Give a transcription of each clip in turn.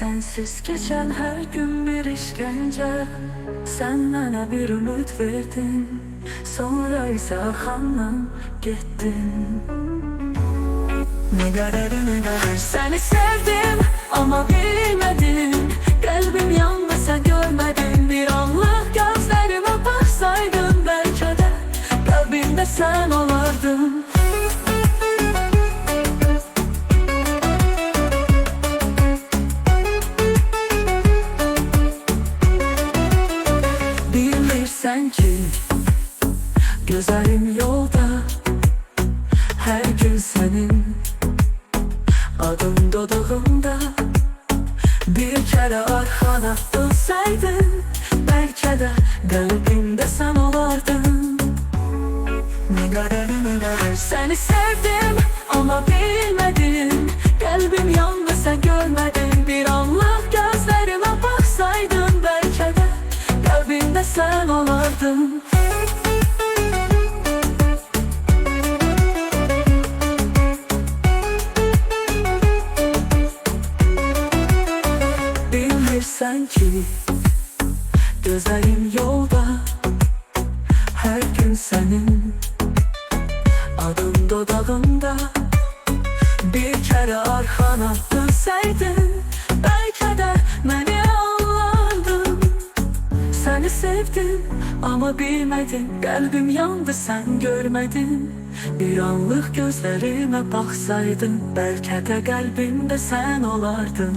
Sensiz geçen her gün bir işkence. Sen bana bir ümit verdin Sonra ise arkamdan gittin. Ne kadar ne kadar Seni sevdim ama bilmedim Kalbim yandı sen görmedin. Bir anlık gözlerime baksaydın Belki de kalbimde sen olardın Gözlerim yolda Her gün senin. Adın dudağımda Bir kere arkana dönseydin Belki de kalbimde sen olardın. Seni sevdim ama bilmedim Kalbim yandı sen görmedin. Bir anlık gözlerime baksaydın Belki de kalbimde sen olardın Bilirsen ki Gözlerim yolda Her gün senin. Adın dudağımda Bir kere arkana dönseydin Belki de beni anlardın. Seni sevdim ama bilmedin Kalbim yandı sen görmedin. Bir anlık gözlerime baksaydın Belki de kalbimde sen olardın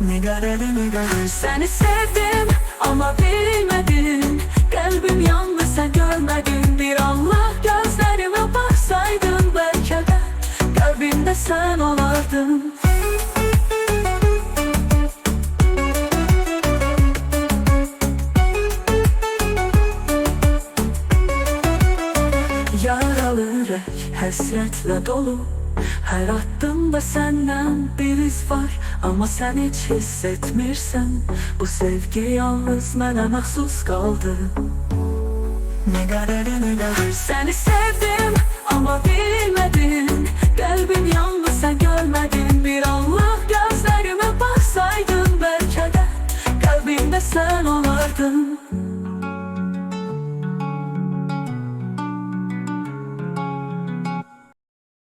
ne kadar ne kadar Seni sevdim ama bilmedin. Kalbim yandı sen görmedin. Bir anlık gözlerime baksaydın Belki de kalbimde sen olardın. Yaralı hasretle dolu Her attığımda senden bir iz var. Ama sen hiç hissetmirsen Bu sevgi yalnız mənə məxsus kaldı. Ne ne kadar Seni sevdim ama bilmedin. Kalbim yandı sen görmedin. Bir anlık gözlerime baksaydın Belki de kalbimde sen olardın